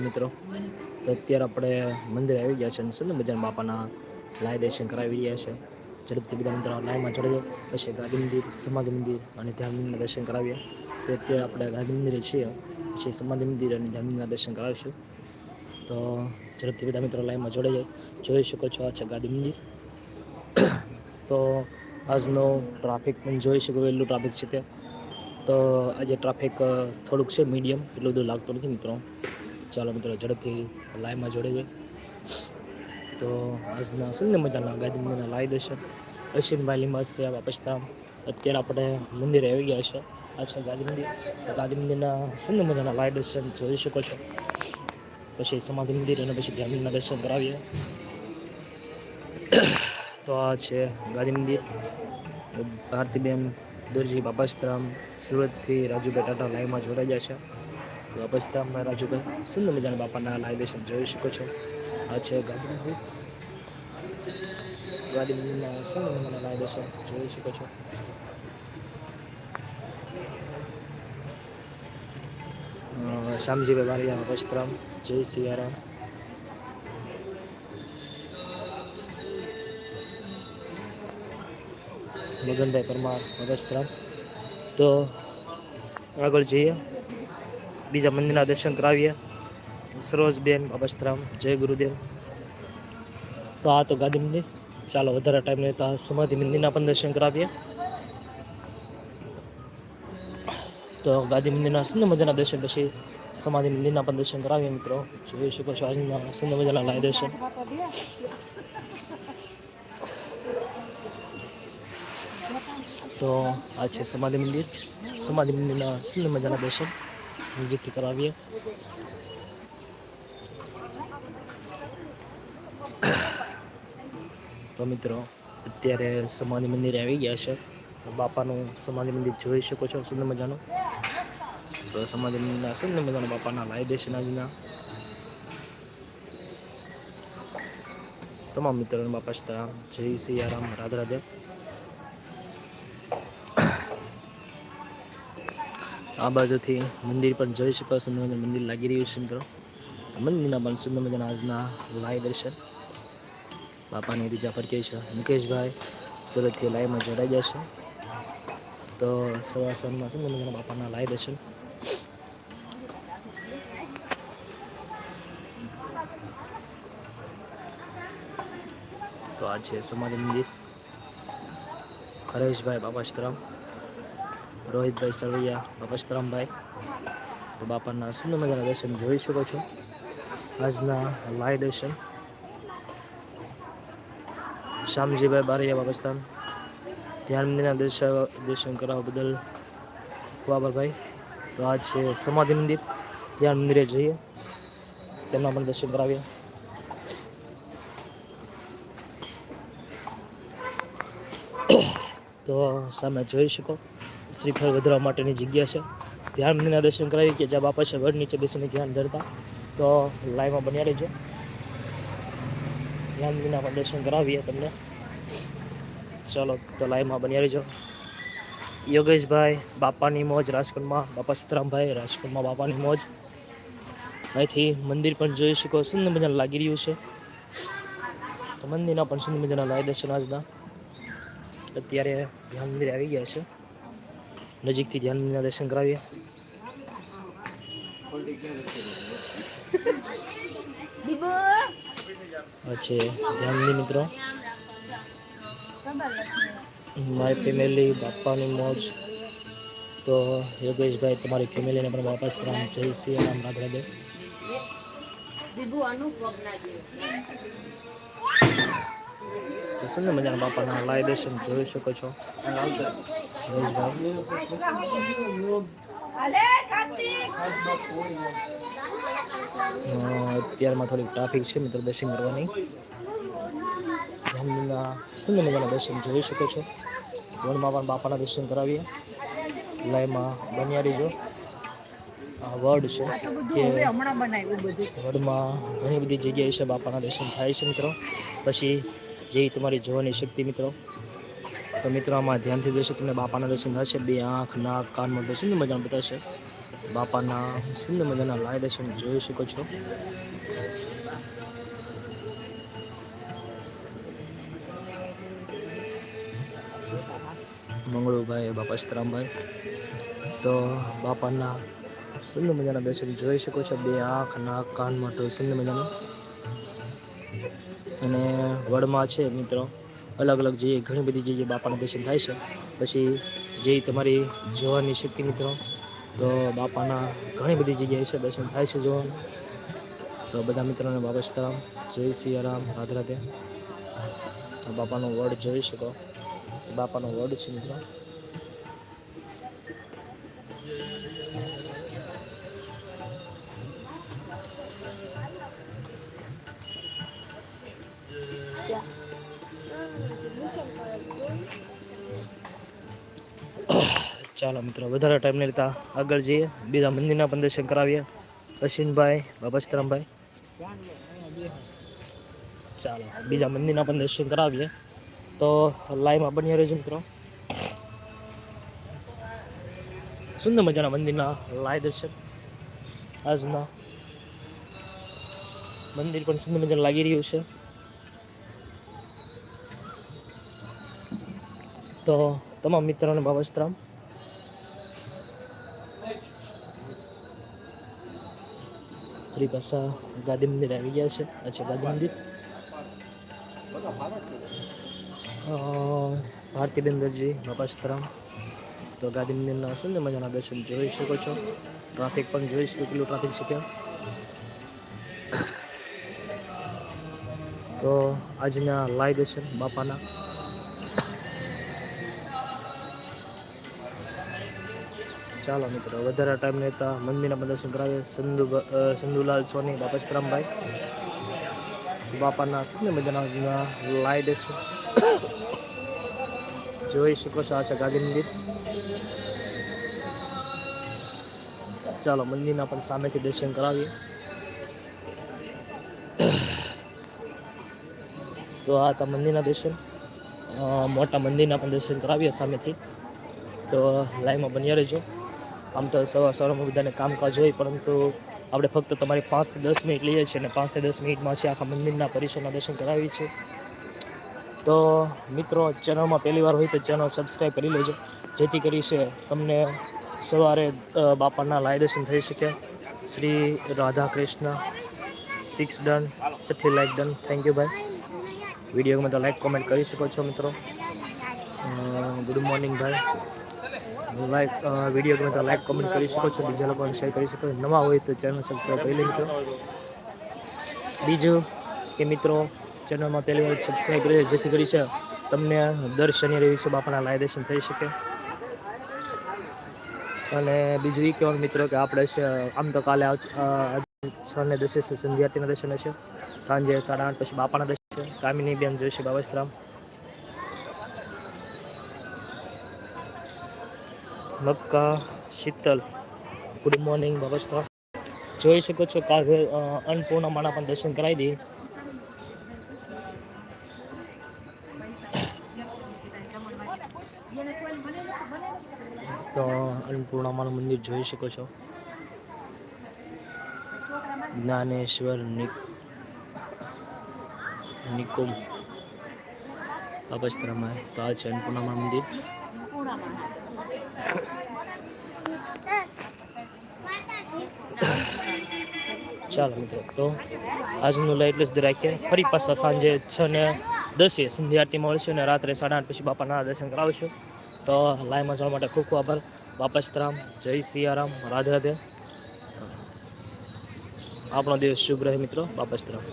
મિત્રો, તો અત્યારે આપણે મંદિર આવી ગયા છે અને સુંદર મજાના બાપાના લાય દર્શન કરાવી રહ્યા છે. ઝડપથી બધા મિત્રો લાઈનમાં ચડે પછી ગાંધી મંદિર, સમાધિ મંદિર અને ધ્યાન મંદિરના દર્શન કરાવીએ. તો અત્યારે આપણે ગાંધી મંદિરે છીએ. પછી સમાધિ મંદિર અને ધ્યાન મંદિરના દર્શન કરાવીશું. તો ઝડપથી બધા મિત્રો લાઈનમાં જોડાઈ જોઈ શકો છો આ છે ગાંધી મંદિર. તો આજનો ટ્રાફિક પણ જોઈ શકો એટલું ટ્રાફિક છે તે તો આજે ટ્રાફિક થોડુંક છે મીડિયમ એટલું બધું લાગતું નથી મિત્રો. ચાલો મિત્રો ઝડપથી લાઈવમાં જોડે જાય તો આજના સુંદર મજાના ગાંધીના લાઈ દર્શન. અશ્વિનભાઈ લીંબાસ છે વાપસતા અત્યારે આપણે મંદિરે આવી ગયા છે. આ છે ગાંધી મંદિર. ગાંધી મંદિરના સુંદર મજાના લાઈવ દર્શન જોઈ શકો છો. પછી સમાધિ મંદિર અને પછી ધ્યાનના દર્શન કરાવીએ. તો આ છે ગાંધી મંદિર. ભારતીબેન દુરજી બાબાસ્ત્રામ સુરતથી રાજુભાઈ ટાટા લાઈવમાં જોડાઈ ગયા છે. બાપાસ્તરામના રાજુભાઈ સુંદર મજાના બાપાના લાઈવ દર્શન જોઈ શકો છો. આ છે મંદિર ગાંધી મંદિરના સુંદર મજાના લાઈવ દર્શન જોઈ શકો છો. શામજીભાઈ બારિયા બાપાસ્તરામ જય સિયારામ. મગનભાઈ પરમાર, વસ્ત્રમ. તો આગળ જઈએ. બીજા મંદિરના દર્શન કરાવીએ. સરોજબેન અગસ્ત્રામ જય ગુરુદેવ. તો આ તો ગાંધી મંદિર. ચાલો, વધારે ટાઈમ લેતા સમાધિ મંદિરના પણ દર્શન કરાવીએ. તો ગાંધી મંદિરના સુંદર મજાના દર્શન પછી સમાધિ મંદિરના પણ દર્શન કરાવીએ મિત્રો. જોઈ શકો છો, આજના સુંદર મજાના લાય દર્શન. તો આ છે સમાધિ મંદિર. સમાધિ મંદિરના સુંદર મજાના દર્શન. નજીકથી કરાવીએ તો મિત્રો અત્યારે સમાધિ મંદિરે આવી ગયા છે બાપાનું સમાધિ મંદિર જોઈ શકો છો સુંદર મજાનું તો સમાધિ મંદિરના સુંદર મજાના બાપાના લાઈ દર્શન આજના તમામ મિત્રોને બાપા જય સિયારામ રાધે રાધે આ બાજુથી મંદિર પણ જોઈ શકો સુંદર મંદિર લાગી રહ્યું છે મિત્રો. મંદિરના પણ સુંદર મજાના આજના લાઈવ દર્શન. બાપાની રીજા પર કહે છે, મુકેશભાઈ, સુરતથી લાઈવમાં જોડાઈ જશે તો સવાર સવારમાં સુંદર મજાના બાપાના લાઈવ દર્શન. તો આ છે સમાધિ મંદિર. હરેશભાઈ બાપા બાપાશ્રમ રોહિતભાઈ સરવૈયા બાપાશ્રમભાઈ તો બાપાના સુંદર મજાના દર્શન જોઈ શકો છો. આજના લાઈ દર્શન. શ્યામજીભાઈ બારૈયા પાકિસ્તાન ધ્યાન મંદિરના દર્શન દર્શન કરાવવા બદલ બાબાભાઈ તો આજ છે સમાધિ મંદિર. ધ્યાન મંદિરે જઈએ. તેમના પણ દર્શન કરાવીએ. તો સામે જોઈ શકો. શ્રીફળ વધારવા માટેની જગ્યા છે. ધ્યાન મંદિરના દર્શન કરાવી કે જ્યાં બાપા છે, વડ નીચે બેસીને ધ્યાન ધરતા. તો લાઈવમાં બન્યા રહેજો. ધ્યાન મંદિરના પણ દર્શન કરાવીએ તમને. ચાલો, તો લાઈવમાં બન્યા રહેજો. યોગેશભાઈ, બાપાની મોજ, રાજકોટમાં બાપા સીતરામભાઈ રાજકોટમાં બાપાની મોજ. અહીંથી મંદિર પણ જોઈ શકો, સુંદર મજાનું લાગી રહ્યું છે. તો મંદિરના પણ સુંદર મજાના લાય દર્શન આજના. અત્યારે ધ્યાન મંદિર આવી ગયા છે. નજીકથી ધ્યાનના દર્શન કરાવીએ. પછી ધ્યાનની મિત્રો. માય ફેમિલી બાપાની મોજ. તો યોગેશભાઈ તમારી ફેમિલીને પણ વાપસ રામ જય શ્રી રામ રાધે રાધે. તો સુંદર મજાના બાપાના લાય દર્શન જોઈ શકો છો. અત્યારમાં થોડીક ટ્રાફિક છે, મિત્રો, દર્શન કરવાની. સુંદર મજાના દર્શન જોઈ શકો છો. વણમાં પણ બાપાના દર્શન કરાવીએ. લાઈમાં બન્યા રહીજો આ વર્ડ છે કે વડમાં ઘણી બધી જગ્યાએ છે બાપાના દર્શન થાય છે, મિત્રો. પછી જે તમારી જોવાની શક્તિ મિત્રો. તો મિત્રો, આમાં ધ્યાનથી જોશો તમને બાપાના દર્શન થશે. બે આંખ, નાક, કાનમાં દર્શન મજામાં બતાવશે. બાપાના સુંદર મજાના લાય દર્શન જોઈ શકો છો. મંગળુભાઈ, બાપા સીતરામભાઈ. તો બાપાના સુંદર મજાના દર્શન જોઈ શકો છો. બે આંખ, નાક કાન તો સુંદર મજાનું. અને વડમાં છે મિત્રો, અલગ અલગ જે ઘણી બધી જગ્યાએ બાપાના દર્શન થાય છે, પછી જે તમારી જોવાની શક્તિ મિત્રો, તો બાપાના ઘણી બધી જગ્યાએ છે દર્શન થાય છે જોવાનું તો બધા મિત્રોને બાબા જય સિયારામ રાધે રાધે. બાપાનો વડ જોઈ શકો. બાપાનો વડ છે મિત્રો. ચાલો મિત્રો, વધારે ટાઈમ નહીં લેતા આગળ જઈએ. બીજા મંદિરના પણ દર્શન કરાવીએ. અશ્વિનભાઈ, બાબા સીતારામભાઈ. ચાલો, બીજા મંદિરના પણ દર્શન કરાવીએ. તો લાઈવમાં બની રહેજો મિત્રો. સુંદર મજાના મંદિરના લાય દર્શન. આજના મંદિર પણ સુંદર મજાનું લાગી રહ્યું છે. તો તમામ મિત્રોને બાબા ફરી પાછા ગાંધી મંદિર આવી ગયા છે. અચ્છા ગાંધી મંદિર. ભારતી ભારતીબેન દરજી બાપા સીતારામ તો ગાંધી મંદિરના સુંદર મજાના દર્શન જોઈ શકો છો. ટ્રાફિક પણ જોઈ શકો કેટલું ટ્રાફિક છે ત્યાં. તો આજના લાઈવ દર્શન બાપાના. ચાલો મિત્રો, વધારે ટાઈમ લેતા મંદિરના પ્રદર્શન દર્શન કરાવીએ. સંધુ સંધુલાલ, સોની, બાપા સીતરામભાઈ બાપાના સુંદર મજાના લાઈ દેશું જોઈ શકો છો આ છે ગાંધી મંદિર. ચાલો મંદિરના પણ સામેથી દર્શન કરાવીએ. તો આ હતા મંદિરના દર્શન. મોટા મંદિરના પણ દર્શન કરાવીએ સામેથી. તો લાઈવમાં બન્યા રહેજો. આમ તો સવાર સવારમાં બધાને કામકાજ હોય, પરંતુ આપણે ફક્ત તમારી પાંચથી દસ મિનિટ લઈએ છીએ અને પાંચથી દસ મિનિટમાં છે આખા મંદિરના પરિસરના દર્શન કરાવીએ છીએ. તો મિત્રો ચેનલમાં પહેલી વાર હોય તો ચેનલ સબસ્ક્રાઈબ કરી લેજો, જેથી કરી છે તમને સવારે બાપાના લાય દર્શન થઈ શકે. શ્રી રાધા કૃષ્ણ સિક્સ ડન છઠ્ઠી લાઈક ડન થેન્ક યુ ભાઈ વીડિયો ગમે તો લાઈક કોમેન્ટ કરી શકો છો મિત્રો. ગુડ મોર્નિંગ ભાઈ લાઈક વીડિયો ગમે તો લાઈક કમેન્ટ કરી શકો છો. બીજા લોકોને શેર કરી શકો છો. નવા હોય તો ચેનલ સબસ્ક્રાઈબ કરી લેજો. બીજું કે મિત્રો ચેનલમાં પહેલી વાર સબસ્ક્રાઈબ કરી જેથી કરી છે તમને દર શનિ રવિ છે આપણા લાય દર્શન થઈ શકે. અને બીજું એ કહેવાનું મિત્રો કે આપણે છે, આમ તો કાલે છ દસે છે સંધ્યાર્થીના દર્શન હશે સાંજે સાડા આઠ પછી બાપાના દર્શન કામિની બેન જોઈશે બાબસ્તરામ મક્કા શીતલ ગુડ મોર્નિંગ બાબસ્તરામ જોઈ શકો છો કાલે અ, અન્નપૂર્ણામાના પણ દર્શન કરાવી દઈએ. તો અન્નપૂર્ણામાનું મંદિર જોઈ શકો છો. જ્ઞાનેશ્વર નિક નિકુમ. અપસ્ત્રમાં તો આ છે અન્નપૂર્ણામા મંદિર. ચાલો મિત્રો, તો આજનું લાઈવ એટલું સુધી રાખીએ. ફરી પાછા સાંજે છ ને દસે સંધ્યા આરતી મળશું અને રાત્રે સાડા આઠ પછી બાપાના દર્શન કરાવીશું. તો લાઈવમાં જવા માટે ખૂબ ખૂબ આભાર. બાપા સીતારામ જય સિયારામ રાધે રાધે. આપણો દિવસ શુભ રહે મિત્રો. બાપા સીતારામ